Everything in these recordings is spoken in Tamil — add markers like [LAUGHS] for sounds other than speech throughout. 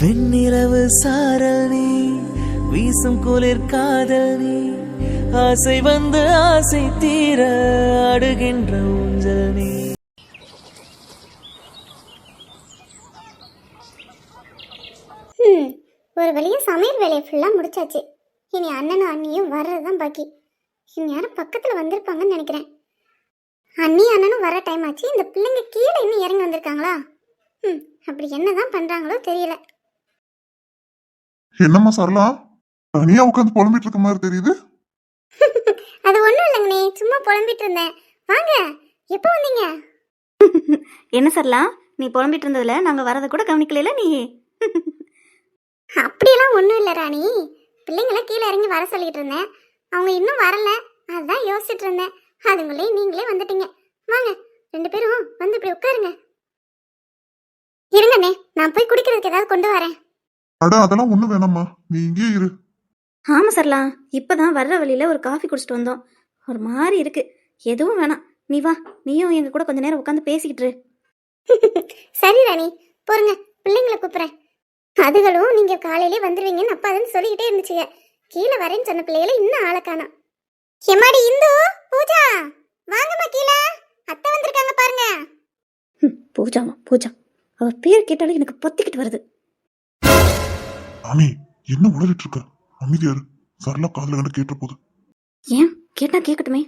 வெண்ணிரவு சாரல் நீ வீசும் குளிர் காதல் நீ ஆசை வந்து ஆசை தீர அடுகின்ற ஊஞ்சல் நீ. ம் ஒரு வழியாக சமையல் வேலையை ஃபுல்லாக முடிச்சாச்சு. இனி அண்ணனும் அண்ணியும் வர்றது தான் பாக்கி. இனி யாரும் பக்கத்தில் வந்திருப்பாங்கன்னு நினைக்கிறேன். அண்ணி அண்ணனும் வர டைம் ஆச்சு. இந்த பிள்ளைங்க கீழே இன்னும் இறங்கி வந்திருக்காங்களா? ம் அப்படி என்ன தான் பண்ணுறாங்களோ தெரியல. என்னம்மா சரளா? தனியா உட்காந்து புலம்பிட்டு இருக்க மாதிரி தெரியுது. [LAUGHS] அது ஒன்றும் இல்லைங்கண்ணே சும்மா புலம்பிட்டு இருந்தேன். வாங்க. எப்போ வந்தீங்க? [LAUGHS] என்ன சரலா நீ புலம்பிட்டு இருந்ததுல நாங்க வரதை கூட கவனிக்கல நீ? [LAUGHS] அப்படியெல்லாம் ஒன்றும் இல்லை ராணி. பிள்ளைங்கள கீழே இறங்கி வர சொல்லிட்டு இருந்தேன். அவங்க இன்னும் வரல. அதுதான் யோசிச்சுட்டு இருந்தேன். அதுங்களே நீங்களே வந்துட்டீங்க. வாங்க. ரெண்டு பேரும் வந்து இப்படி உட்காருங்க. இருங்கண்ணே. நான் போய் குடிக்கிறதுக்கு ஏதாவது கொண்டு வரேன். அட அதெல்லாம் ஒண்ணு வேணாம்மா. நீ இங்கேயே இரு. ஆமா சரலா இப்பதான் வர்ற வழியில ஒரு காஃபி குடிச்சிட்டு வந்தோம். ஒரு மாதிரி இருக்கு. எதுவும் வேணாம். நீ வா. நீயும் எங்க கூட கொஞ்ச நேரம் உட்காந்து பேசிக்கிட்டு இரு. [LAUGHS] சரி ராணி. போருங்க. பிள்ளைங்களை கூப்பிட்றேன். அதுகளும் நீங்க காலையிலே வந்துருவீங்கன்னு அப்பா தான் சொல்லிக்கிட்டே இருந்துச்சுங்க. கீழே வரேன்னு சொன்ன பிள்ளைகளை இன்னும் ஆளை காணோம். எம்மாடி இந்து பூஜா? வாங்கம்மா கீழே. அத்தை வந்திருக்காங்க பாருங்க. ம், பூஜாமா பூஜா. அவ பேர் கேட்டாலும் எனக்கு பொத்திக்கிட்டு வருது. ராணி என்ன உளறிட்டு இருக்க அமைதியாரு சரளா காதுல கண்டு கேட்ட போது ஏன்? கேட்டா கேட்கட்டுமே.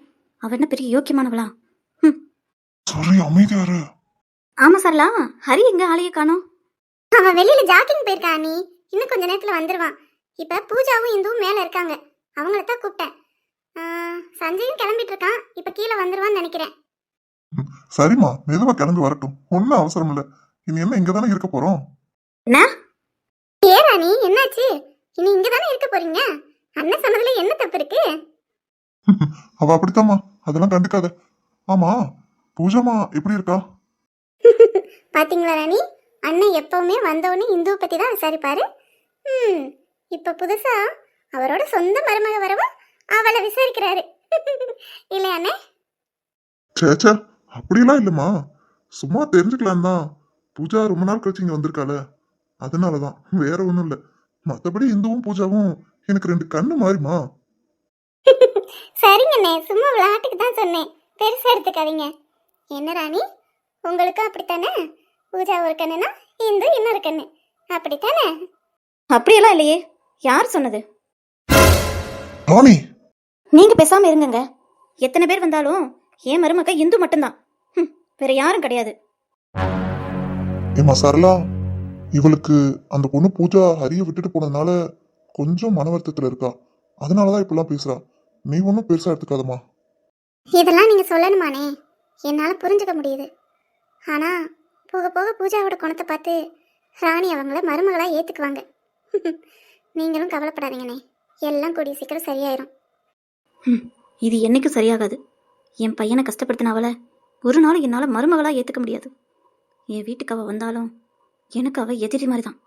அவ என்ன பெரிய யோக்கியமானவளா? சரி அமைதியாரு ஆமா சரலா ஹரி எங்க ஆளைய காணோம். அவன் வெளியில ஜாக்கிங் போயிருக்கா நீ இன்னும் கொஞ்ச நேரத்துல வந்துருவான். இப்ப பூஜாவும் இந்துவும் மேல இருக்காங்க. அவங்கள தான் கூப்பிட்டேன். சஞ்சயும் கிளம்பிட்டு இருக்கான் இப்ப கீழே வந்துருவான்னு நினைக்கிறேன். சரிம்மா. மெதுவா கிளம்பி வரட்டும். ஒன்னும் அவசரம் இல்ல இனி என்ன இங்க தானே இருக்க போறோம்? என்ன? என்னாச்சு இனி இங்க தானே இருக்க போறீங்க? அண்ணன் சொன்னதுல என்ன தப்பு இருக்கு? [LAUGHS] அவ அப்படித்தாம்மா. அதெல்லாம் கண்டுக்காத. ஆமா பூஜாமா எப்படி இருக்கா? [LAUGHS] பாத்தீங்களா ராணி? அண்ணன் எப்பவுமே வந்தவொடனே இந்துவை பத்தி தான் விசாரிப்பாரு. ம் இப்ப புதுசா அவரோட சொந்த மருமக வரவும் அவளை விசாரிக்கிறாரு. [LAUGHS] இல்லையா அண்ணே? சேச்சா அப்படியெல்லாம் இல்லம்மா. சும்மா தெரிஞ்சுக்கலாம் தான் பூஜா ரொம்ப நாள் கழிச்சு இங்க வந்திருக்காள. அதனாலதான். வேற ஒண்ணும் இல்ல. மத்தபடி இந்துவும் பூஜாவும் எனக்கு ரெண்டு கண்ணு மாறிமா சரிங்க அண்ணே சும்மா விளையாட்டுக்கு தான் சொன்னேன். பெருசா எடுத்துக்காதீங்க. என்ன ராணி? உங்களுக்கும் அப்படித்தானே? பூஜா ஒரு கண்ணுனா இந்து இன்னொரு கண்ணு. அப்படித்தானே? அப்படியெல்லாம் இல்லையே. யார் சொன்னது? ராணி நீங்க பேசாம இருங்கங்க. எத்தனை பேர் வந்தாலும் என் மருமக இந்து மட்டும்தான். ஹம், வேற யாரும் கிடையாது. ஏமா சரளா? இவளுக்கு அந்த பொண்ணு பூஜா ஹரிய விட்டுட்டு போனதுனால கொஞ்சம் மன வருத்தத்துல இருக்கா. அதனாலதான் இப்படிலாம் பேசுறா. நீ ஒன்றும் பெருசா எடுத்துக்காதம்மா. இதெல்லாம் நீங்க சொல்லணுமானே? என்னால புரிஞ்சுக்க முடியுது. ஆனா போக போக பூஜாவோட குணத்தை பார்த்து ராணி அவங்கள மருமகளா ஏத்துக்குவாங்க. [LAUGHS] நீங்களும் கவலைப்படாதீங்கண்ணே. எல்லாம் கூடிய சீக்கிரம் சரியாயிரும். இது என்னைக்கும் சரியாகாது. என் பையனை கஷ்டப்படுத்தின அவளை ஒரு நாள் என்னால் மருமகளா ஏற்றுக்க முடியாது. என் வீட்டுக்கு அவள் வந்தாலும் எனக்கு அவள் எதிரி மாதிரி தான்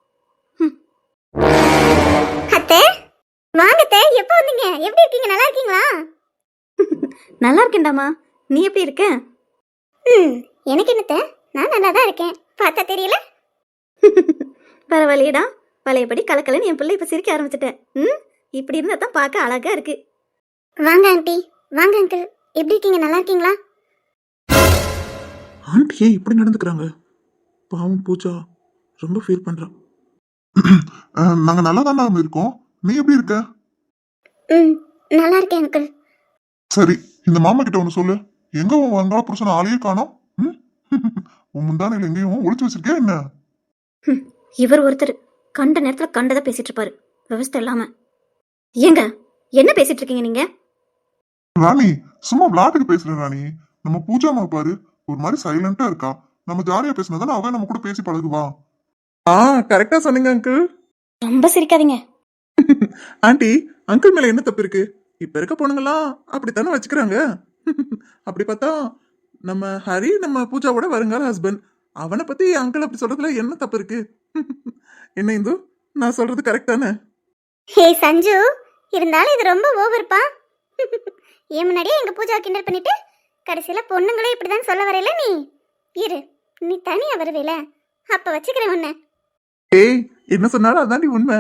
அத்தை வாங்க அத்தை எப்போ வந்தீங்க? எப்படி இருக்கீங்க? நல்லா இருக்கீங்களா? [LAUGHS] நல்லா இருக்கேன்டாமா. நீ எப்படி இருக்க? ம் எனக்கு என்னத்த நான் நல்லா தான் இருக்கேன். பார்த்தா தெரியல? [LAUGHS] பரவாயில்லையடா. பழையபடி கலக்கலன்னு என் பிள்ளை இப்போ சிரிக்க ஆரம்பிச்சிட்டேன். ம் இப்படி இருந்தால் தான் பார்க்க அழகா இருக்கு. வாங்க ஆண்டி. வாங்க அங்கிள் எப்படி இருக்கீங்க? நல்லா இருக்கீங்களா? ஆண்டி ஏன் இப்படி நடந்துக்கிறாங்க? பாவம் பூஜா. ரொம்ப ஃபீல் பண்றா. [CLEARS THROAT] அஹ், நாங்க நல்லா தானே இருக்கோம். நீ எப்படி இருக்க? ம் நல்லா இருக்கேன் அங்கிள். சரி இந்த மாமா கிட்ட ஒன்று சொல்லு. எங்க உன் வங்காள புருஷன் ஆளையே காணோம்? ம்? [LAUGHS] உன் முந்தானையில் எங்கேயும் ஒளிச்சு வச்சிருக்கியா என்ன? இவர் ஒருத்தர் கண்ட நேரத்தில் கண்டதை பேசிட்டு இருப்பாரு. விவசாயம் இல்லாம. ஏங்க என்ன பேசிட்டு இருக்கீங்க நீங்க? ராணி சும்மா விளாட்டுக்கு பேசுறேன் ராணி. நம்ம பூஜாமா பாரு ஒரு மாதிரி சைலண்டா இருக்கா. நம்ம ஜாலியா பேசினதானே அவன் நம்ம கூட பேசி பழகுவா. ஆ கரெக்டா சொன்னீங்க அங்கிள் ரொம்ப சிரிக்காதீங்க. [LAUGHS] ஆண்டி அங்கிள் மேல என்ன தப்பு இருக்கு? இப்ப இருக்க பொண்ணுங்களாம் அப்படித்தானே வச்சுக்கிறாங்க? [LAUGHS] அப்படி பார்த்தா நம்ம ஹரி நம்ம பூஜாவோட வருங்கால ஹஸ்பண்ட் அவனை பத்தி அங்கிள் அப்படி சொல்றதுல என்ன தப்பு இருக்கு? [LAUGHS] என்ன இந்து? நான் சொல்றது கரெக்ட் தானே? ஹே சஞ்சு இருந்தாலும் இது ரொம்ப ஓவர்ப்பா ஏன் முன்னாடியே எங்க பூஜா கிண்டல் பண்ணிட்டு கடைசியில பொண்ணுங்களே இப்படிதான் சொல்ல வரையில நீ. இரு நீ தனியா வருவேல. அப்ப வச்சுக்கிறேன் உன்னை. ஏய் என்ன சொன்னாலும் அதாண்டி உண்மை.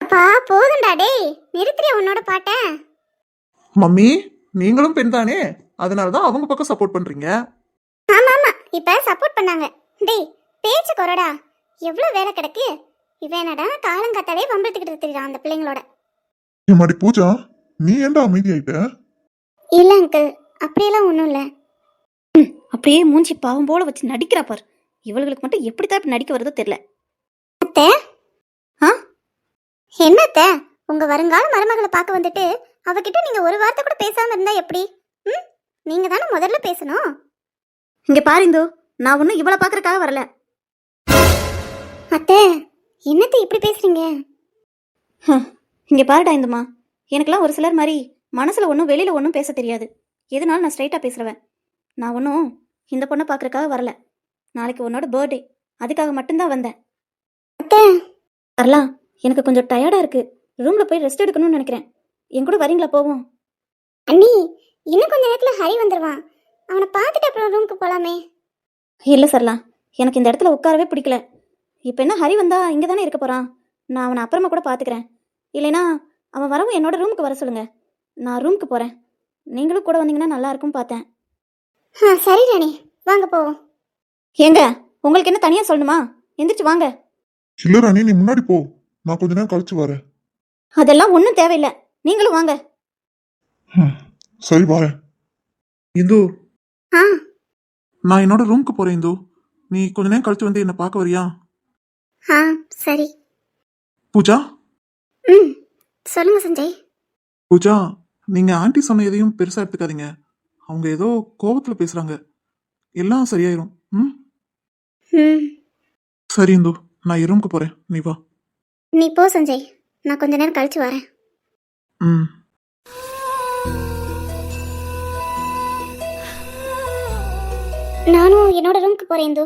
அப்பா போதும்டா டேய். நிறுத்துறியா உன்னோட பாட்ட? மம்மி நீங்களும் பெண் தானே? அதனால தான் அவங்க பக்கம் சப்போர்ட் பண்றீங்க. ஆமா ஆமா. இப்ப சப்போர்ட் பண்ணாங்க. டேய் பேச்சு குறடா எவ்வளவு வேலை கிடக்கு? இவன் என்னடா காலங்காத்தாலே வம்பிழுத்துக்கிட்டு இருக்கிறான் அந்த பிள்ளைங்களோட. எம்மாடி பூஜா நீ ஏன்டா அமைதியாயிட்ட? இல்ல அங்கிள் அப்படியெல்லாம் ஒன்றும் இல்லை. அப்படியே மூஞ்சி பாவம் போல வச்சு நடிக்கிறா பார். இவளுகளுக்கு மட்டும் எப்படி தான் இப்படி நடிக்க வருதோ தெரியல. அத்தை ஆ? என்ன அத்தை உங்க வருங்கால மருமகளை பார்க்க வந்துட்டு அவகிட்ட நீங்க ஒரு வார்த்தை கூட பேசாம இருந்தா எப்படி? ம்? நீங்க தானே முதல்ல பேசணும்? இங்க பாரு இந்து நான் ஒன்றும் இவளை பார்க்கறக்காக வரல. அத்தை என்னத்தை இப்படி பேசுறீங்க? ஹம், இங்க பாருடா இந்துமா எனக்கெல்லாம் ஒரு சிலர் மாதிரி மனசுல ஒன்றும் வெளியில ஒன்றும் பேச தெரியாது. எதுனாலும் நான் ஸ்ட்ரைட்டா பேசுறவன். நான் ஒன்றும் இந்த பொண்ணை பார்க்கறக்காக வரல. நாளைக்கு உன்னோட பர்த்டே அதுக்காக மட்டும்தான் வந்தேன். அத்தை வரலாம் எனக்கு கொஞ்சம் டயர்டா இருக்கு. ரூம்ல போய் ரெஸ்ட் எடுக்கணும்னு நினைக்கிறேன். என் கூட வரீங்களா? போவோம். அண்ணி இன்னும் கொஞ்ச நேரத்துல ஹரி வந்துருவான். அவனை பார்த்துட்டு அப்புறம் ரூமுக்கு போலாமே. இல்லை சரலாம் எனக்கு இந்த இடத்துல உட்காரவே பிடிக்கல. இப்போ என்ன ஹரி வந்தா இங்கே தானே இருக்க போகிறான் நான் அவனை அப்புறமா கூட பார்த்துக்கிறேன். இல்லைனா அவன் வரவும் என்னோட ரூமுக்கு வர சொல்லுங்க. நான் ரூமுக்கு போகிறேன் நீங்களும் கூட வந்தீங்கன்னா நல்லா இருக்கும் பார்த்தேன். ஆ சரி ராணி வாங்க போவோம். ஏங்க உங்களுக்கு என்ன தனியாக சொல்லணுமா? எந்திரிச்சு வாங்க. இல்ல ராணி நீ முன்னாடி போ. நான் கொஞ்ச நேரம் கழிச்சு வரேன். அதெல்லாம் ஒன்றும் தேவையில்லை. நீங்களும் வாங்க. ம், சரி வரேன் இந்து. ஆ. நான் என்னோட ரூமுக்கு போறேன் இந்து. நீ கொஞ்ச நேரம் கழிச்சு வந்து என்ன பார்க்க வரியா? ஆ சரி. பூஜா? ம் சொல்லுங்க சஞ்சய். பூஜா நீங்க ஆண்டி சொன்ன எதையும் பெருசா எடுத்துக்காதீங்க. அவங்க ஏதோ கோவத்துல பேசுறாங்க. எல்லாம் சரியாயிரும். ம்? ம். சரி இந்து. நான் என் ரூமுக்கு போறேன். நீ வா. நீ போ சஞ்சய். நான் கொஞ்ச நேரம் கழிச்சு வரேன். ம். நானும் என்னோட ரூமுக்கு போறேன் இந்து.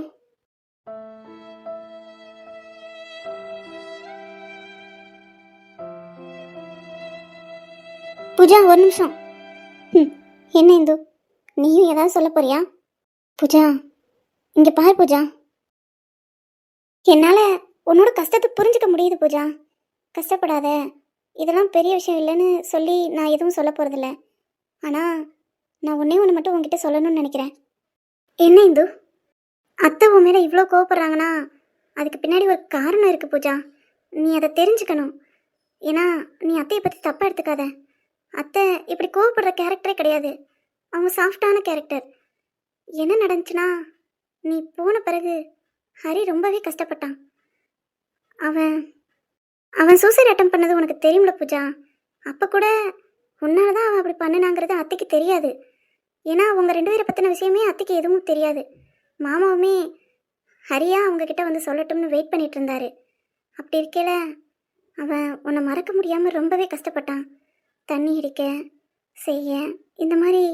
பூஜா ஒரு நிமிஷம். ம், என்ன இந்து? நீயும் ஏதாவது சொல்ல போறியா? பூஜா இங்க பாரு பூஜா. என்னால் உன்னோட கஷ்டத்தை புரிஞ்சுக்க முடியுது பூஜா. கஷ்டப்படாத. இதெல்லாம் பெரிய விஷயம் இல்லைன்னு சொல்லி நான் எதுவும் சொல்ல போகிறதில்ல ஆனால் நான் ஒன்றே ஒன்று மட்டும் உங்ககிட்ட சொல்லணும்னு நினைக்கிறேன். என்ன இந்து? அத்தை உன் மேலே இவ்வளோ கோவப்படுறாங்கன்னா அதுக்கு பின்னாடி ஒரு காரணம் இருக்குது பூஜா. நீ அதை தெரிஞ்சுக்கணும். ஏன்னா நீ அத்தையை பற்றி தப்பாக எடுத்துக்காத. அத்தை இப்படி கோவப்படுற கேரக்டரே கிடையாது. அவங்க சாஃப்டான கேரக்டர் என்ன நடந்துச்சுன்னா நீ போன பிறகு ஹரி ரொம்பவே கஷ்டப்பட்டான். அவன் அவன் சூசைட் அட்டம் பண்ணது உனக்கு தெரியும்ல பூஜா? அப்போ கூட உன்னால தான் அவன் அப்படி பண்ணினாங்கிறது அத்தைக்கு தெரியாது. ஏன்னா அவங்க ரெண்டு பேரை பற்றின விஷயமே அத்தைக்கு எதுவும் தெரியாது. மாமாவுமே ஹரியா அவங்கக்கிட்ட வந்து சொல்லட்டும்னு வெயிட் பண்ணிட்டு இருந்தாரு. அப்படி இருக்கையில அவன் உன்னை மறக்க முடியாமல் ரொம்பவே கஷ்டப்பட்டான். தண்ணி அடிக்க செய்ய இந்த மாதிரி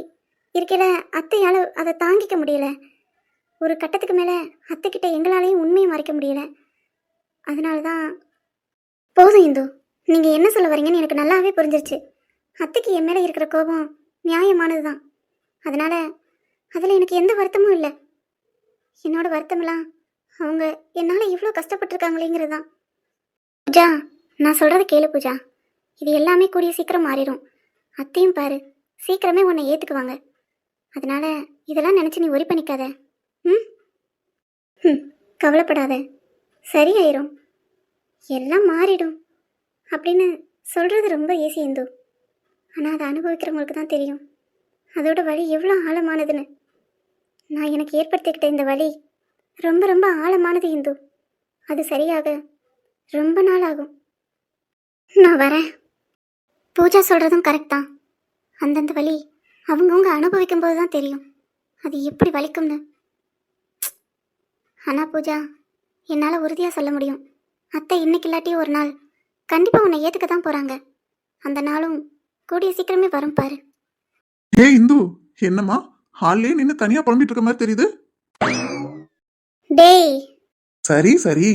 இருக்கையில் அத்தையால் அதை தாங்கிக்க முடியல. ஒரு கட்டத்துக்கு மேலே அத்தைக்கிட்ட எங்களாலையும் உண்மையை மறைக்க முடியல. அதனால தான் போதும் இந்து. நீங்கள் என்ன சொல்ல வரீங்கன்னு எனக்கு நல்லாவே புரிஞ்சிருச்சு. அத்தைக்கு என் மேலே இருக்கிற கோபம் நியாயமானது தான் அதனால் அதில் எனக்கு எந்த வருத்தமும் இல்லை. என்னோட வருத்தமெல்லாம் அவங்க என்னால் இவ்வளோ கஷ்டப்பட்டிருக்காங்களேங்கிறது தான் பூஜா நான் சொல்கிறத கேளு பூஜா. இது எல்லாமே கூடிய சீக்கிரம் மாறிடும். அத்தையும் பாரு சீக்கிரமே உன்னை ஏற்றுக்குவாங்க அதனால இதெல்லாம் நினச்சி நீ ஒரி பண்ணிக்காத. ம்? ம் கவலைப்படாத. சரியாயிரும். எல்லாம் மாறிடும். அப்படின்னு சொல்கிறது ரொம்ப ஈஸி இந்து. ஆனால் அதை அனுபவிக்கிறவங்களுக்கு தான் தெரியும். அதோட வழி எவ்வளோ ஆழமானதுன்னு. நான் எனக்கு ஏற்படுத்திக்கிட்ட இந்த வழி ரொம்ப ரொம்ப ஆழமானது இந்து. அது சரியாக ரொம்ப நாள் ஆகும். நான் வரேன். பூஜா சொல்கிறதும் கரெக்ட் தான். அந்தந்த வழி அவங்கவுங்க அனுபவிக்கும் போது தான் தெரியும். அது எப்படி வலிக்கும்னு. ஆனால் பூஜா என்னால் உறுதியாக சொல்ல முடியும். அத்தை இன்னைக்கு இல்லாட்டி ஒரு நாள். கண்டிப்பாக உன்னை ஏற்றுக்க தான் போகிறாங்க அந்த நாளும் கூடிய சீக்கிரமே வரும் பாரு. ஏ இந்து என்னம்மா? ஹால்லே நின்று தனியா புலம்பிட்டு இருக்க மாதிரி தெரியுது. டேய். சரி சரி.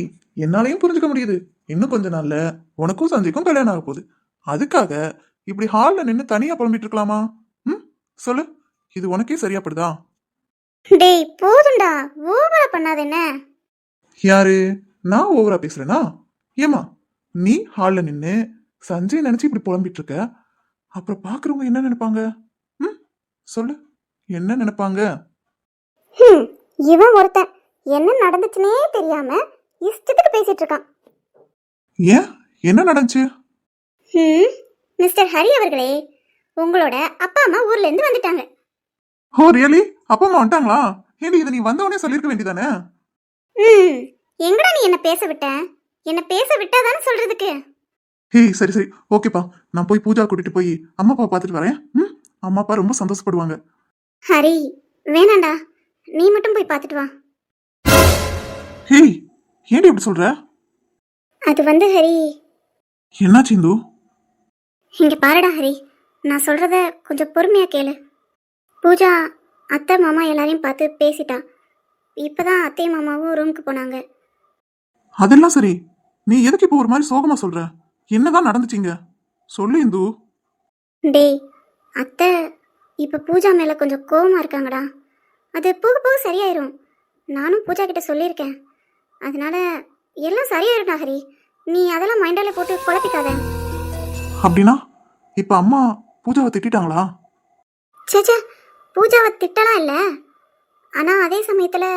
என்னாலையும் புரிஞ்சுக்க முடியுது. இன்னும் கொஞ்ச நாள்ல உனக்கும் சஞ்சய்க்கும் கல்யாணம் ஆக போகுது. அதுக்காக இப்படி ஹால்ல நின்று தனியா புலம்பிட்டு இருக்கலாமா? ம் சொல்லு. இது உனக்கே சரியாப்படுதா டேய் போதும்டா. ஓவரா பண்ணாத என்ன யாரு? நான் ஓவரா பேசுறேனா? ஏமா நீ ஹால்ல நின்னு சஞ்சய் நினைச்சு இப்படி புலம்பிட்டு இருக்க? அப்புறம் பாக்குறவங்க என்ன நினைப்பாங்க? ம் சொல்லு. என்ன நினைப்பாங்க? இவன் ஒருத்தன். என்ன நடந்துச்சுனே தெரியாம இஷ்டத்துக்கு பேசிட்டு இருக்கான். ஏன்? என்ன நடந்துச்சு? மிஸ்டர் ஹரி அவர்களே உங்களோட அப்பா அம்மா ஊர்ல இருந்து வந்துட்டாங்க. ஓ ரியலி அப்பா அம்மா வந்துட்டாங்களா? ஏண்டி இதை நீ வந்தவொடனே சொல்லியிருக்க வேண்டியதானே? ம் எங்கடா நீ என்ன பேச விட்ட? என்ன பேச விட்டாதானே சொல்றதுக்கு? ஹேய் சரி சரி. ஓகேப்பா. நான் போய் பூஜா கூட்டிட்டு போய் அம்மா அப்பா பார்த்துட்டு வரேன். ம்? அம்மா அப்பா ரொம்ப சந்தோஷப்படுவாங்க. ஹரி வேணாண்டா. நீ மட்டும் போய் பார்த்துட்டு வா. ஹேய் ஏன்டி இப்படி சொல்ற? அது வந்து ஹரி. என்னாச்சு இந்து? இங்க பாருடா ஹரி. நான் சொல்றத கொஞ்சம் பொறுமையா கேளு. பூஜா அத்தை மாமா எல்லாரையும் பார்த்து பேசிட்டா. இப்பதான் அத்தை மாமாவும் ரூமுக்கு போனாங்க. அதெல்லாம் சரி. நீ எதுக்கு இப்போ ஒரு மாதிரி சோகமா சொல்ற? என்னதான் நடந்துச்சீங்க? சொல்லு இந்து. டேய் அத்தை இப்போ பூஜா மேலே கொஞ்சம் கோவமா இருக்காங்கடா. அது போக போக சரியாயிரும். நானும் பூஜா கிட்ட சொல்லியிருக்கேன். அதனால எல்லாம் சரியாயிரும்டா ஹரி நீ அதெல்லாம் மைண்டால போட்டு குழப்பிக்காத. அப்படின்னா இப்ப அம்மா பூஜாவை திட்டிட்டாங்களா? சேச்சே பூஜாவை திட்டலாம் இல்லை? ஆனால் அதே சமயத்தில்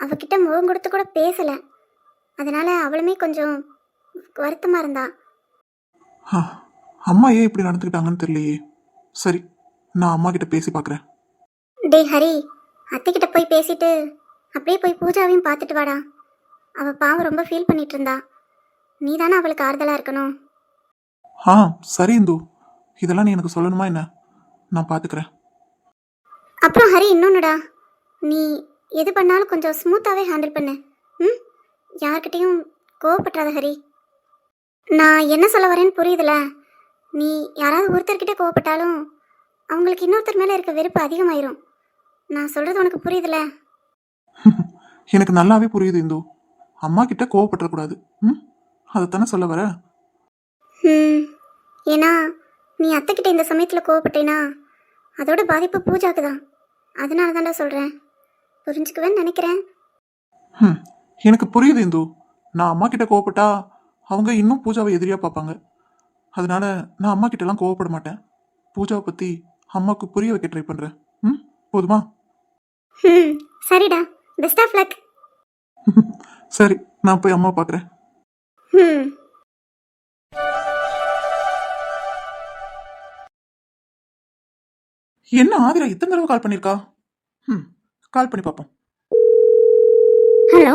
அவகிட்ட முகம் கொடுத்து கூட பேசலை. அதனால அவளுமே கொஞ்சம் வருத்தமாக இருந்தா. அம்மா ஏன் இப்படி நடந்துக்கிட்டாங்கன்னு தெரியலையே. சரி நான் அம்மா கிட்ட பேசி பார்க்கறேன் டேய் ஹரி அத்தைக்கிட்ட போய் பேசிட்டு அப்படியே போய் பூஜாவையும் பார்த்துட்டு வாடா. அவள் பாவம் ரொம்ப ஃபீல் பண்ணிட்டு இருந்தா. நீ தானே அவளுக்கு ஆறுதலாக இருக்கணும். ஆ சரி இந்து. இதெல்லாம் நீ எனக்கு சொல்லணுமா என்ன? நான் பாத்துக்கிறேன். அப்புறம் ஹரி இன்னொன்னுடா. நீ எது பண்ணாலும் கொஞ்சம் ஸ்மூத்தாகவே ஹேண்டில் பண்ணு. ம்? யார்கிட்டயும் கோவப்பட்டுறாத ஹரி. நான் என்ன சொல்ல வரேன்னு புரியுதுல. நீ யாராவது ஒருத்தர்கிட்ட கோவப்பட்டாலும் அவங்களுக்கு இன்னொருத்தர் மேலே இருக்க வெறுப்பு அதிகமாயிரும். நான் சொல்கிறது உனக்கு புரியுதுல? [LAUGHS] எனக்கு நல்லாவே புரியுது இந்து. அம்மா கிட்ட கோவப்பட்டுறக்கூடாது ம்? அதைத்தானே சொல்ல வர? ம். ஏன்னா நீ அத்தைக்கிட்ட இந்த சமயத்தில் கோவப்பட்டேனா அதோட பாதிப்பு பூஜாக்கு தான். அதனால தான்டா சொல்கிறேன் புரிஞ்சுக்குவேன்னு நினைக்கிறேன். ம் எனக்கு புரியுது இந்து. நான் அம்மா கிட்ட கோவப்பட்டா அவங்க இன்னும் பூஜாவை எதிரியா பார்ப்பாங்க. அதனால நான் அம்மா கிட்டலாம் கோவப்பட மாட்டேன். பூஜாவை பத்தி அம்மாவுக்கு புரிய வைக்க ட்ரை பண்றேன். ம் போதுமா? ம் சரிடா. பெஸ்ட் ஆஃப் லக் சரி நான் போய் அம்மா பார்க்குறேன். ம் என்ன ஆதிரா இத்தனை தடவை கால் பண்ணிருக்கா? ம் கால் பண்ணி பார்ப்போம். ஹலோ?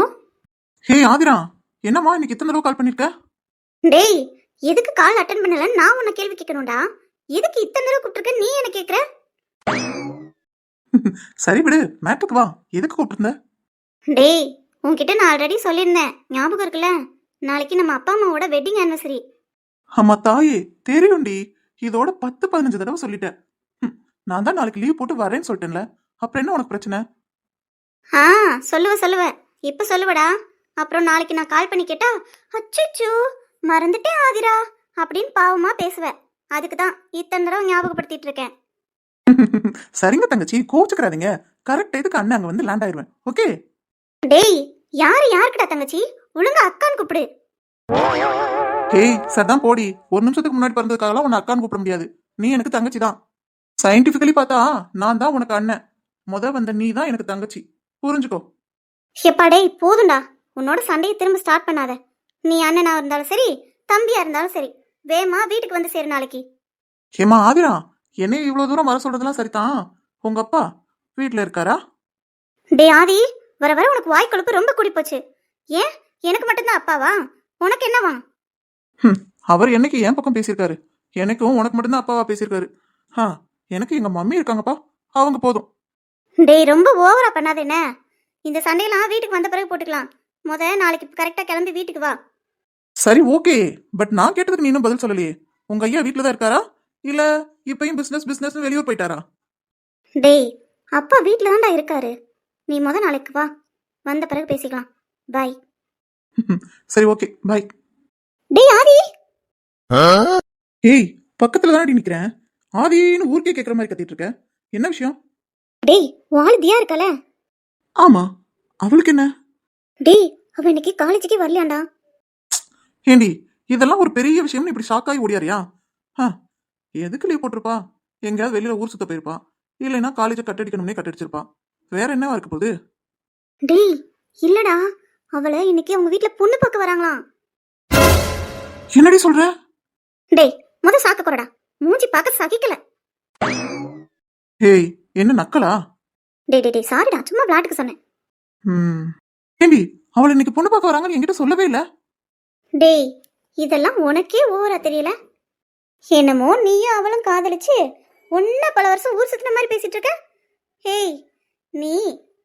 ஹே ஆதிரா என்னம்மா இன்னைக்கு இத்தனை தடவை கால் பண்ணிருக்க? டேய் எதுக்கு கால் அட்டன் பண்ணல நான் உன்னை கேள்வி கேட்கணும்டா. எதுக்கு இத்தனை தடவை கூப்பிட்டுருக்க? நீ என்ன கேட்குற [LAUGHS] சரி விடு மேட்டுக்கு வா. எதுக்கு கூப்பிட்டுருந்த? டேய் உன்கிட்ட நான் ஆல்ரெடி சொல்லியிருந்தேன். ஞாபகம் இருக்குல்ல? நாளைக்கு நம்ம அப்பா அம்மாவோட வெட்டிங் ஆனிவர்சரி அம்மா தாயே தெரியும்டி. இதோட பத்து பதினஞ்சு தடவை சொல்லிட்டேன். நான் தான் நாளைக்கு லீவ் போட்டு வரேன்னு சொல்லிட்டேன்ல. அப்புறம் என்ன உனக்கு பிரச்சனை? ஆ சொல்லுவ சொல்லுவ. இப்போ சொல்லுவடா. அப்புறம் நாளைக்கு நான் கால் பண்ணி கேட்டா அச்சச்சோ மறந்துட்டேன் ஆதிரா அப்படின்னு பாவமா பேசுவேன் அதுக்கு தான் இத்தனை தடவை ஞாபகப்படுத்திட்டு இருக்கேன். [LAUGHS] சரிங்க தங்கச்சி கோச்சுக்கிறாதீங்க கரெக்ட் இதுக்கு அண்ணன் அங்க வந்து லேண்ட் ஆயிருவேன். ஓகே டேய் யாரு யாருக்குடா தங்கச்சி? ஒழுங்கா அக்கான்னு கூப்பிடு. ஹேய் சரிதான் போடி. ஒரு நிமிஷத்துக்கு முன்னாடி பிறந்ததுக்காகலாம் உன்னை அக்கான்னு கூப்பிட முடியாது. நீ எனக்கு தங்கச்சி தான் சயின்டிபிக்கலி பார்த்தா நான் தான் உனக்கு அண்ணன். முத வந்த நீ தான் எனக்கு தங்கச்சி. புரிஞ்சுக்கோ. எப்பா டேய் போதும்டா. உன்னோட சண்டையை திரும்ப ஸ்டார்ட் பண்ணாத. நீ அண்ணனா இருந்தாலும் சரி தம்பியா இருந்தாலும் சரி வேமா வீட்டுக்கு வந்து சேரு நாளைக்கு. ஏமா ஆதிரா என்னைய இவ்வளவு தூரம் வர சொல்றதெல்லாம் சரிதான். உங்க அப்பா வீட்ல இருக்காரா? டேய் ஆதி வர வர உனக்கு வாய் கொழுப்பு ரொம்ப கூடி போச்சு. ஏன்? எனக்கு மட்டும்தான் அப்பாவா? உனக்கு என்னவா? ஹம், அவர் என்னைக்கு என் பக்கம் பேசியிருக்காரு? எனக்கும் உனக்கு மட்டும்தான் அப்பாவா பேசியிருக்காரு. ஆ எனக்கு எங்க மம்மி இருக்காங்கப்பா. அவங்க போதும். டேய் ரொம்ப ஓவரா பண்ணாத என்ன இந்த சண்டையெல்லாம் வீட்டுக்கு வந்த பிறகு போட்டுக்கலாம். முத நாளைக்கு கரெக்டா கிளம்பி வீட்டுக்கு வா. சரி ஓகே. பட் நான் கேட்டதுக்கு நீ இன்னும் பதில் சொல்லலையே. உங்க ஐயா வீட்ல தான் இருக்காரா? இல்ல இப்பயும் பிசினஸ் பிசினஸ் வெளியூர் போயிட்டாரா? டேய் அப்பா வீட்டில் தான்டா இருக்காரு. நீ முத நாளைக்கு வா. வந்த பிறகு பேசிக்கலாம். பாய் [LAUGHS] சரி ஓகே. பை டேய் ஆதி! ஏய் பக்கத்துல தானடி நிக்கிறேன். ஆதின்னு ஊருக்கே கேக்குற மாதிரி கத்திட்டு இருக்க. என்ன விஷயம்? டேய் வாள் தியா இருக்கல? ஆமா. அவளுக்கு என்ன? டேய் அவ இன்னைக்கு காலேஜுக்கே வரலையாண்டா? ஏண்டி இதெல்லாம் ஒரு பெரிய விஷயம்னு இப்படி ஷாக்காகி ஓடியாரியா? எதுக்கு லீவ் போட்டிருப்பா? எங்கேயாவது வெளியில ஊர் சுத்த போயிருப்பா. இல்லைன்னா காலேஜை கட்டடிக்கணும்னே கட்டடிச்சிருப்பா வேற என்னவா இருக்க போகுது? டேய் இல்லடா. அவளை இன்னைக்கு அவங்க வீட்ல பொண்ணு பார்க்க வராங்களாம். என்னடி சொல்ற? டேய் முத சாக்க குறடா மூஞ்சி பார்க்க சகிக்கல. ஏய் என்ன நக்கலா? டேய் டேய் டேய் சாரிடா சும்மா விளையாட்டுக்கு சொன்னேன். ம். ஏண்டி அவளை இன்னைக்கு பொண்ணு பார்க்க வராங்கன்னு என்கிட்ட சொல்லவே இல்ல? டேய் இதெல்லாம் உனக்கே ஓவரா தெரியல. என்னமோ நீயும் அவளும் காதலிச்சு ஒன்னா பல வருஷம் ஊர் சுத்தின மாதிரி பேசிட்டு இருக்க? ஹேய் நீ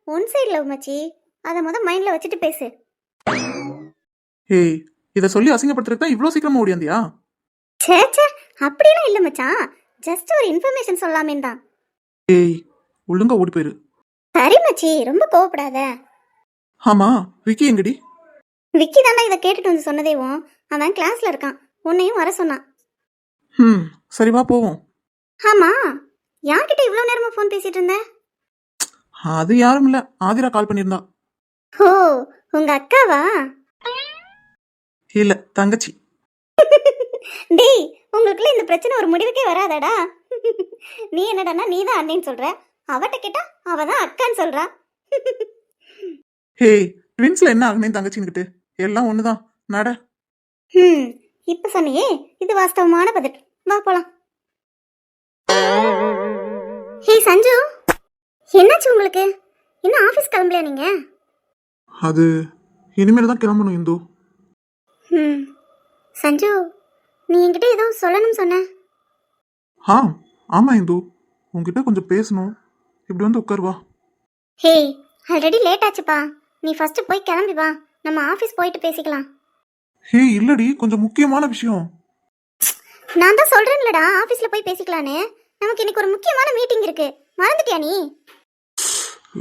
ஒன் சைடு லவ் மச்சி அதை முத மைண்ட்ல வச்சுட்டு பேசு. ஏய் இதை சொல்லி அசிங்கப்படுத்துறதுக்கு தான் இவ்வளோ சீக்கிரமா ஓடியாந்தியா ச்சே ச்சே அப்படியெல்லாம் இல்ல மச்சான். ஜஸ்ட் ஒரு இன்ஃபர்மேஷன் சொல்லாமே தான். ஏய் ஒழுங்கா ஓடி போயிரு. சரி மச்சி ரொம்ப கோவப்படாத. ஆமா விக்கி எங்கடி? விக்கி தாண்டா இதை கேட்டுட்டு வந்து சொன்னதேவும் அவன் கிளாஸ்ல இருக்கான். உன்னையும் வர சொன்னான். ம் சரி வா போவோம். ஆமா யார்கிட்ட இவ்வளோ நேரமா ஃபோன் பேசிட்டு இருந்த? அது யாரும் இல்ல. ஆதிரா கால் பண்ணியிருந்தா. ஓ உங்க அக்காவா? இல்ல தங்கச்சி. [LAUGHS] டேய் உங்களுக்குள்ள இந்த பிரச்சனை ஒரு முடிவுக்கே வராதாடா. நீ என்னடான்னா நீ தான் அண்ணேன்னு சொல்ற. அவட்ட கேட்டா அவ தான் அக்கான்னு சொல்றா. ஹேய் ட்வின்ஸ்ல என்ன ஆகுனே தங்கச்சின்னுக்கிட்டு எல்லாம் ஒண்ணுதான். நட. ம் இப்ப சொன்னியே இது வாஸ்தவமான பதில். வா போலாம். ஹே சஞ்சு. என்னாச்சு உங்களுக்கு? இன்னும் ஆஃபீஸ் கிளம்பலையா நீங்க? அது இனிமேல் தான் கிளம்பணும் இந்து. ம் சஞ்சு நீ என்கிட்ட ஏதோ சொல்லணும்னு சொன்ன. ஆ ஆமா இந்து. உன்கிட்ட கொஞ்சம் பேசணும். இப்படி வந்து உட்கார் வா. ஹே ஆல்ரெடி லேட் ஆச்சுப்பா. நீ ஃபர்ஸ்ட் போய் கிளம்பி வா. நம்ம ஆஃபீஸ் போயிட்டு பேசிக்கலாம். ஹே இல்லடி கொஞ்சம் முக்கியமான விஷயம். நான் தான் சொல்றேன்லடா ஆஃபீஸ்ல போய் பேசிக்கலான்னு. நமக்கு இன்னைக்கு ஒரு முக்கியமான மீட்டிங் இருக்கு. மறந்துட்டியா நீ?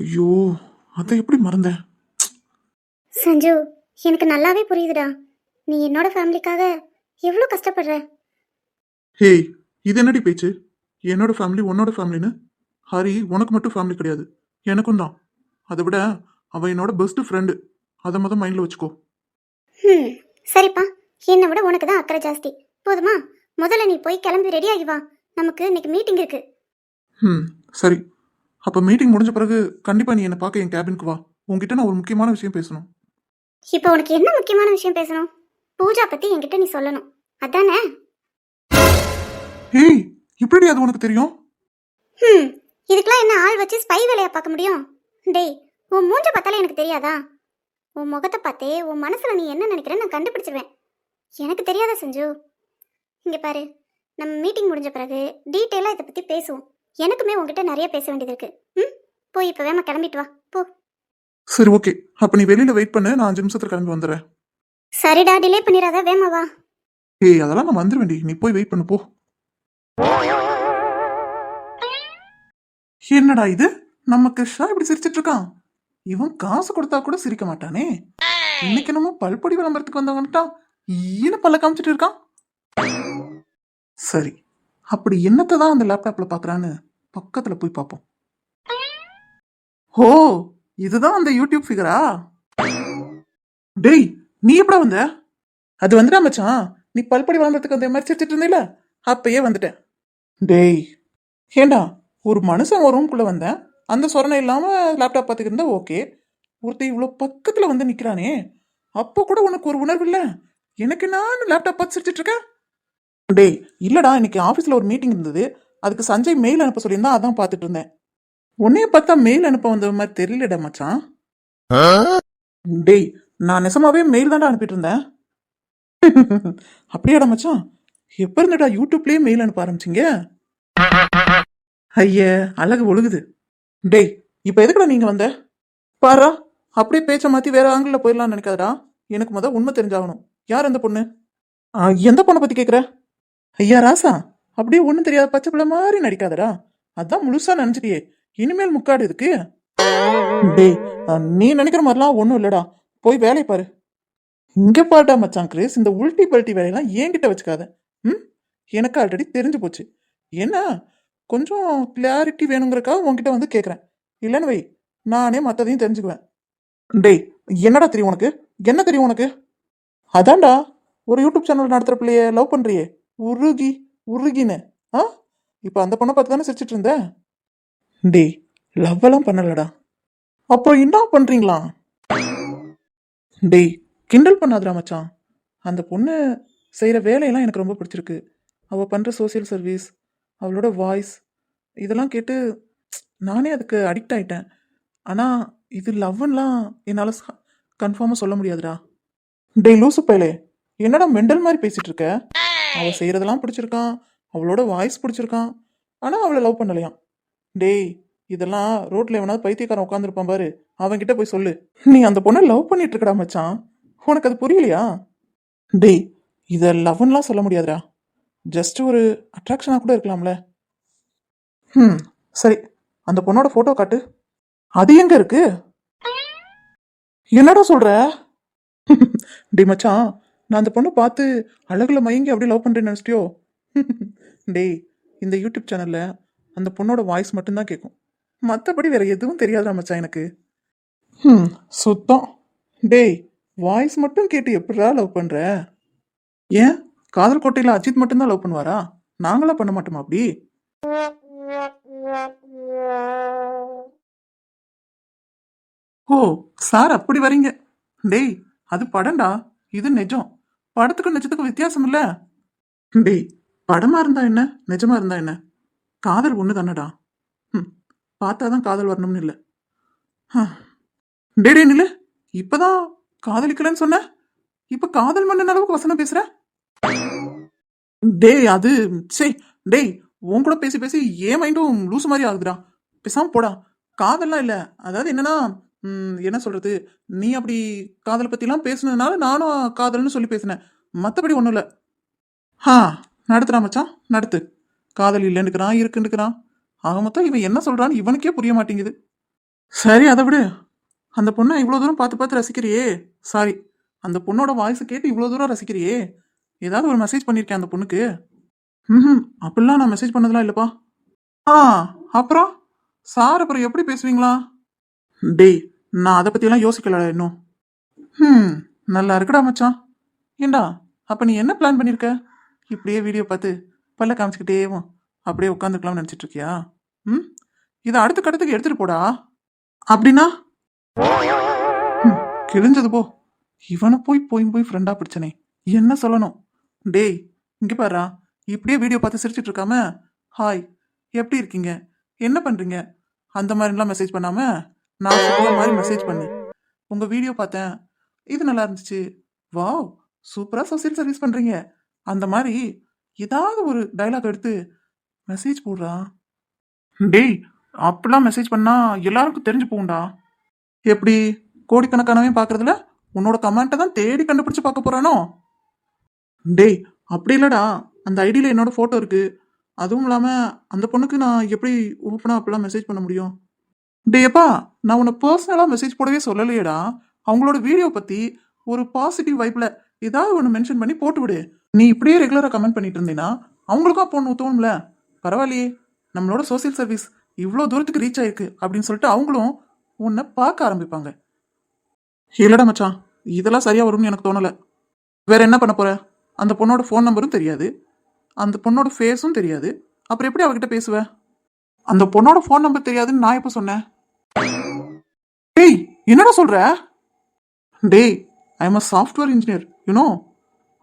ஐயோ அதை எப்படி மறந்தேன்? சஞ்சு எனக்கு நல்லாவே புரியுதுடா. நீ என்னோட ஃபேமிலிக்காக எவ்வளோ கஷ்டப்படுற? ஹேய் இது என்னடி பேச்சு? என்னோட ஃபேமிலி உன்னோட ஃபேமிலின்னு ஹரி உனக்கு மட்டும் ஃபேமிலி கிடையாது. எனக்கும் தான். அதை விட அவன் என்னோட பெஸ்ட் ஃப்ரெண்டு அதை மொதல் மைண்டில் வச்சுக்கோ. ம் சரிப்பா. என்னை விட உனக்கு தான் அக்கறை ஜாஸ்தி. போதுமா? முதல்ல நீ போய் கிளம்பி ரெடி ஆகி வா. நமக்கு இன்னைக்கு மீட்டிங் இருக்கு. ம் சரி. அப்போ மீட்டிங் முடிஞ்ச பிறகு கண்டிப்பாக நீ என்னை பார்க்க என் கேபினுக்கு வா. உன்கிட்ட நான் ஒரு முக்கியமான விஷயம் பேசணும். இப்போ உனக்கு என்ன முக்கியமான விஷயம் பேசணும்? பூஜா பத்தி என்கிட்ட நீ சொல்லணும். அதானே? ஹேய் எப்படி அது உனக்கு தெரியும்? ம் இதுக்கெல்லாம் என்ன ஆள் வச்சு ஸ்பை வேலையா பார்க்க முடியும்? டேய் உன் மூஞ்ச பார்த்தாலே எனக்கு தெரியாதா? உன் முகத்தை பார்த்தே உன் மனசுல நீ என்ன நினைக்கிறேன்னு நான் கண்டுபிடிச்சிருவேன். எனக்கு தெரியாதா செஞ்சு? இங்க பாரு நம்ம மீட்டிங் முடிஞ்ச பிறகு டீட்டெயிலாக இதை பத்தி பேசுவோம். எனக்குமே உன்கிட்ட நிறைய பேச வேண்டியது இருக்கு. ம் போய் இப்போ வேமா கிளம்பிட்டு வா. போ. சரி ஓகே. அப்போ நீ வெளியில் வெயிட் பண்ணு நான் அஞ்சு நிமிஷத்துல கிளம்பி வந்துடுறேன். சரிடா டிலே பண்ணிடாத வேமா வா. ஏய் அதெல்லாம் நான் வந்துருவேண்டி நீ போய் வெயிட் பண்ணு போ. என்னடா இது? நம்ம கிருஷ்ணா இப்படி சிரிச்சிட்டு இருக்கான். இவன் காசு கொடுத்தா கூட சிரிக்க மாட்டானே. இன்னைக்கு என்னமோ பல்பொடி விளம்பரத்துக்கு வந்தவன்ட்டான். ஈன பல்ல காமிச்சிட்டு இருக்கான். சரி அப்படி என்னத்தை தான் அந்த லேப்டாப்ல பாக்குறான்னு பக்கத்துல போய் பார்ப்போம் ஓ இதுதான் அந்த யூடியூப் ஃபிகரா டேய் நீ எப்படா வந்த? அது வந்துடா மச்சான். நீ பல்படி விளம்பரத்துக்கு அந்த மாதிரி சிரிச்சிட்டு இருந்தீல அப்பயே வந்துட்டேன். டேய் ஏண்டா ஒரு மனுஷன் ஒரு ரூம்குள்ள வந்தேன் அந்த சொரணை இல்லாம லேப்டாப் பார்த்துக்கிட்டு இருந்தா ஓகே. ஒருத்தன் இவ்வளோ பக்கத்துல வந்து நிக்கிறானே. அப்போ கூட உனக்கு ஒரு உணர்வு இல்ல? எனக்கு நான் லேப்டாப் பார்த்து சிரிச்சிட்டு இருக்கேன் டேய் இல்லடா இன்னைக்கு ஆஃபீஸில் ஒரு மீட்டிங் இருந்தது. அதுக்கு சஞ்சய் மெயில் அனுப்ப சொல்லியிருந்தா அதான் பார்த்துட்டு இருந்தேன். உன்னைய பார்த்தா மெயில் அனுப்ப வந்த மாதிரி தெரியலடா மச்சான். டேய் நான் நெசமாவே மெயில் தான்டா அனுப்பிட்டு இருந்தேன் அப்படியாடா மச்சான்? எப்போ இருந்துடா யூடியூப்லேயே மெயில் அனுப்ப ஆரம்பிச்சிங்க? ஐய அழகு ஒழுகுது. டேய் இப்போ எதுக்குடா நீங்கள் வந்த? பாரா அப்படியே பேச்ச மாற்றி வேற ஆங்கிளில் போயிடலாம்னு நினைக்காதடா. எனக்கு முதல் உண்மை தெரிஞ்சாகணும். யார் அந்த பொண்ணு? எந்த பொண்ணை பற்றி கேட்குற ஐயா ராசா அப்படியே ஒன்றும் தெரியாத பச்சை பிள்ளை மாதிரி நடிக்காதடா. அதான் முழுசா நினச்சிட்டியே. இனிமேல் முக்காடு இதுக்கு டேய் நீ நினைக்கிற மாதிரிலாம் ஒன்றும் இல்லைடா. போய் வேலையை பாரு. இங்க பாட்டா மச்சான் கிரேஸ் இந்த உல்டி பல்ட்டி வேலையெல்லாம் என்கிட்ட வச்சுக்காத. ம்? எனக்கு ஆல்ரெடி தெரிஞ்சு போச்சு. என்ன? கொஞ்சம் கிளாரிட்டி வேணுங்கிறக்காக உங்ககிட்ட வந்து கேட்குறேன் இல்லைன்னு வை. நானே மற்றதையும் தெரிஞ்சுக்குவேன். டேய் என்னடா தெரியும் உனக்கு? என்ன தெரியும் உனக்கு? அதான்டா ஒரு யூடியூப் சேனல் நடத்துகிற பிள்ளைய லவ் பண்ணுறியே உருகி உருகின்னு. ஆ? இப்போ அந்த பொண்ணை பார்த்து தானே சிரிச்சிட்டு இருந்தேன் டேய் லவ்வெல்லாம் பண்ணலடா. அப்போ என்ன பண்ணுறீங்களா டேய் கிண்டல் பண்ணாதடா மச்சான். அந்த பொண்ணு செய்கிற வேலையெல்லாம் எனக்கு ரொம்ப பிடிச்சிருக்கு. அவள் பண்ணுற சோஷியல் சர்வீஸ் அவளோட வாய்ஸ் இதெல்லாம் கேட்டு நானே அதுக்கு அடிக்ட் ஆயிட்டேன். ஆனால் இது லவ்ன்லாம் என்னால் கன்ஃபார்மாக சொல்ல முடியாதுடா. டேய் லூசு பயலே என்னடா மெண்டல் மாதிரி பேசிகிட்டு இருக்க? அவள் செய்கிறதெல்லாம் பிடிச்சிருக்கான் அவளோட வாய்ஸ் பிடிச்சிருக்கான் ஆனால் அவளை லவ் பண்ணலையாம். டேய் இதெல்லாம் ரோட்ல எவனாவது பைத்தியக்காரன் உட்காந்துருப்பான் பாரு. அவன்கிட்ட போய் சொல்லு. நீ அந்த பொண்ணை லவ் பண்ணிட்டு இருக்கடா மச்சான். உனக்கு அது புரியலையா? டேய் இதை லவ்ன்லாம் சொல்ல முடியாதுடா. ஜஸ்ட் ஒரு அட்ராக்ஷனாக கூட இருக்கலாம்ல. ம் சரி. அந்த பொண்ணோட ஃபோட்டோ காட்டு. அது எங்க இருக்கு? என்னடா சொல்ற? டே மச்சான் நான் அந்த பொண்ணை பார்த்து அழகுல மயங்கி அப்படியே லவ் பண்ணுறேன்னு நினச்சிட்டியோ? [LAUGHS] டேய் இந்த யூடியூப் சேனல்ல அந்த பொண்ணோட வாய்ஸ் மட்டும்தான் கேட்கும் மற்றபடி வேற எதுவும் தெரியாதா மச்சான் எனக்கு. ம் சுத்தம். டேய் வாய்ஸ் மட்டும் கேட்டு எப்படிடா லவ் பண்ற? ஏன்? காதல் கோட்டையில் அஜித் மட்டும்தான் லவ் பண்ணுவாரா? நாங்களா பண்ண மாட்டோமா அப்படி? ஓ சார் அப்படி வரீங்க. டேய் அது படம்டா. இது நிஜம். படத்துக்கும் நிஜத்துக்கும் வித்தியாசம் இல்ல. டேய் படமா இருந்தா என்ன? நிஜமா இருந்தா என்ன? காதல் ஒண்ணு தானடா பார்த்தாதான் காதல் வரணும்னு இல்லை. டே டே நில்லு. இப்பதான் காதலிக்கலன்னு சொன்ன? இப்ப காதல் மன்னன் அளவுக்கு வசனம் பேசுற? டேய் அது சே டேய் உன் கூட பேசி பேசி ஏன் மைண்டும் லூசு மாதிரி ஆகுதுடா. பேசாம போடா. காதல்லாம் இல்ல. அதாவது என்னன்னா என்ன சொல்றது? நீ அப்படி காதலை பத்திலாம் பேசுனதுனால நானும் காதல்னு சொல்லி பேசினேன். மத்தபடி ஒண்ணும் இல்ல. ஆ நடத்துறா மச்சான். நடத்து. காதல் இல்லைன்னுக்கிறான் இருக்குன்னுக்கிறான். ஆக மொத்தம் இவன் என்ன சொல்றான்னு இவனுக்கே புரிய மாட்டேங்குது. சரி அதை விடு. அந்த பொண்ணை இவ்வளோ தூரம் பார்த்து பார்த்து ரசிக்கிறியே? சாரி அந்த பொண்ணோட வாய்ஸ் கேட்டு இவ்வளோ தூரம் ரசிக்கிறியே? ஏதாவது ஒரு மெசேஜ் பண்ணியிருக்கேன் அந்த பொண்ணுக்கு. ம் அப்படிலாம் நான் மெசேஜ் பண்ணதெல்லாம் இல்லைப்பா. ஆ அப்புறம்? சார் அப்புறம் எப்படி பேசுவீங்களா? டேய் நான் அதை பற்றியெல்லாம் யோசிக்கலடா இன்னும். ம் நல்லா இருக்குடா மச்சான். ஏண்டா அப்போ நீ என்ன பிளான் பண்ணியிருக்க இப்படியே வீடியோ பார்த்து பல்ல காமிச்சிக்கிட்டேவும் அப்படியே உட்காந்துக்கலாம்னு நினச்சிட்டு இருக்கியா ம்? இதை அடுத்த கட்டத்துக்கு எடுத்துகிட்டு போடா. அப்படின்னா? கிழிஞ்சது போ. இவனை போய் போய் போய் ஃப்ரெண்டாக பிடிச்சனே. என்ன சொல்லணும்? டேய் இங்கே பாருடா இப்படியே வீடியோ பார்த்து சிரிச்சிட்டு இருக்காம ஹாய் எப்படி இருக்கீங்க? என்ன பண்ணுறீங்க அந்த மாதிரிலாம் மெசேஜ் பண்ணாமல் நான் சொல்கிற மாதிரி மெசேஜ் பண்ணு உங்கள் வீடியோ பார்த்தேன். இது நல்லா இருந்துச்சு. வாவ் சூப்பராக சோசியல் சர்வீஸ் பண்ணுறீங்க அந்த மாதிரி ஏதாவது ஒரு டைலாக் எடுத்து மெசேஜ் போடுறா. டேய் அப்படிலாம் மெசேஜ் பண்ணா எல்லாருக்கும் தெரிஞ்சு போகும்டா. எப்படி? கோடிக்கணக்கானவையும் பார்க்கறதுல? உன்னோட கமெண்ட்டை தான் தேடி கண்டுபிடிச்சு பார்க்க போறானோ? டேய் அப்படி இல்லடா. அந்த ஐடியில் என்னோட ஃபோட்டோ இருக்கு. அதுவும் இல்லாமல் அந்த பொண்ணுக்கு நான் எப்படி ஓப்பனாக அப்படிலாம் மெசேஜ் பண்ண முடியும்? டேப்பா நான் உன்னை பர்சனலாக மெசேஜ் போடவே சொல்லலையேடா. அவங்களோட வீடியோ பற்றி ஒரு பாசிட்டிவ் வைப்பில் ஏதாவது ஒன்று மென்ஷன் பண்ணி போட்டு விடு. நீ இப்படியே ரெகுலராக கமெண்ட் பண்ணிட்டு இருந்தீன்னா அவங்களுக்கும் அப்போ தோணும்ல பரவாயில்லையே நம்மளோட சோஷியல் சர்வீஸ் இவ்வளோ தூரத்துக்கு ரீச் ஆயிருக்கு அப்படின்னு சொல்லிட்டு அவங்களும் உன்னை பார்க்க ஆரம்பிப்பாங்க. இல்லடா மச்சான் இதெல்லாம் சரியாக வரும்னு எனக்கு தோணலை. வேற என்ன பண்ண போற? அந்த பொண்ணோட ஃபோன் நம்பரும் தெரியாது. அந்த பொண்ணோட ஃபேஸும் தெரியாது. அப்புறம் எப்படி அவகிட்ட பேசுவ? அந்த பொண்ணோட ஃபோன் நம்பர் தெரியாதுன்னு நான் எப்போ சொன்னேன்? டேய் என்னடா சொல்ற? டேய் I am a software engineer you know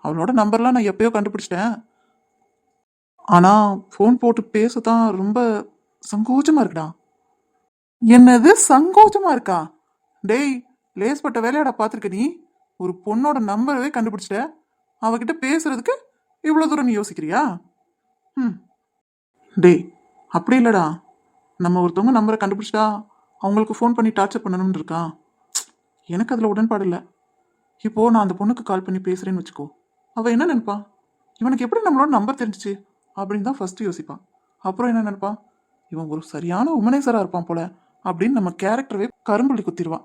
அவளோட நம்பர்லாம் நான் எப்பயோ கண்டுபிடிச்சிட்டேன். ஆனா ஃபோன் போட்டு பேச தான் ரொம்ப சங்கோச்சமா இருக்குடா. என்னது சங்கோச்சமா இருக்கா? டேய் லேஸ்பட்ட வேலையாட பார்த்துருக்க நீ? ஒரு பொண்ணோட நம்பரவே கண்டுபிடிச்சிட்ட. அவகிட்ட பேசுறதுக்கு இவ்வளோ தூரம் நீ யோசிக்கிறியா? ம். டேய் அப்படி இல்லடா. நம்ம ஒருத்தவங்க நம்பரை கண்டுபிடிச்சிட்டா அவங்களுக்கு ஃபோன் பண்ணி டார்ச்சர் பண்ணணும்னு இருக்கா? எனக்கு அதில் உடன்பாடு இல்லை. இப்போ நான் அந்த பொண்ணுக்கு கால் பண்ணி பேசுறேன்னு வச்சுக்கோ. அவள் என்ன நினைப்பா? இவனுக்கு எப்படி நம்மளோட நம்பர் தெரிஞ்சிச்சு? அப்படின்னு தான் ஃபஸ்ட்டு யோசிப்பான். அப்புறம் என்ன நினைப்பா இவன் ஒரு சரியான உமனேசராக இருப்பான் போல அப்படின்னு நம்ம கேரக்டரவே கரும்புள்ளி குத்திடுவான்.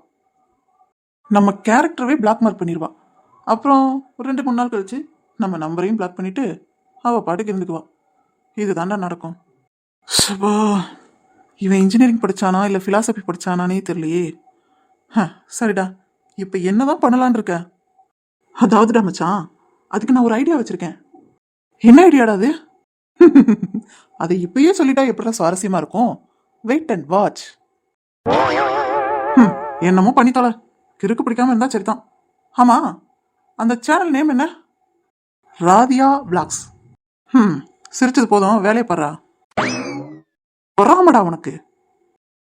நம்ம கேரக்டரவே பிளாக் மார்க் அப்புறம் ஒரு ரெண்டு மூணு நாள் கழிச்சு நம்ம நம்பரையும் பிளாக் பண்ணிட்டு அவள் பாட்டுக்கு இருந்துக்குவா இதுதான்டா நடக்கும். சபா இவன் இன்ஜினியரிங் படிச்சானா இல்லை ஃபிலாசபி படிச்சானானே தெரியலையே. ஹ, சரிடா. இப்போ என்னதான் பண்ணலான்னு இருக்க? அதாவதுடா மச்சான் அதுக்கு நான் ஒரு ஐடியா வச்சுருக்கேன். என்ன ஐடியாடா அது? அதை இப்பயே சொல்லிட்டா எப்படிலாம் சுவாரஸ்யமா இருக்கும்? வெயிட் அண்ட் வாட்ச் என்னமோ பண்ணித்தோல கிறுக்கு பிடிக்காம இருந்தா சரிதான். ஆமா அந்த சேனல் நேம் என்ன? ராதியா பிளாக்ஸ் ம் சிரிச்சது போதும் வேலையை பாடுறா பொறாமடா உனக்கு.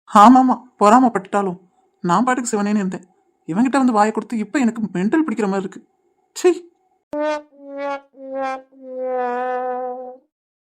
ஆமாமா பொறாமப்பட்டுட்டாலும். நான் பாட்டுக்கு சிவனேன்னு இருந்தேன். இவங்கிட்ட வந்து வாயை கொடுத்து இப்போ எனக்கு மென்டல் பிடிக்கிற மாதிரி இருக்கு. சி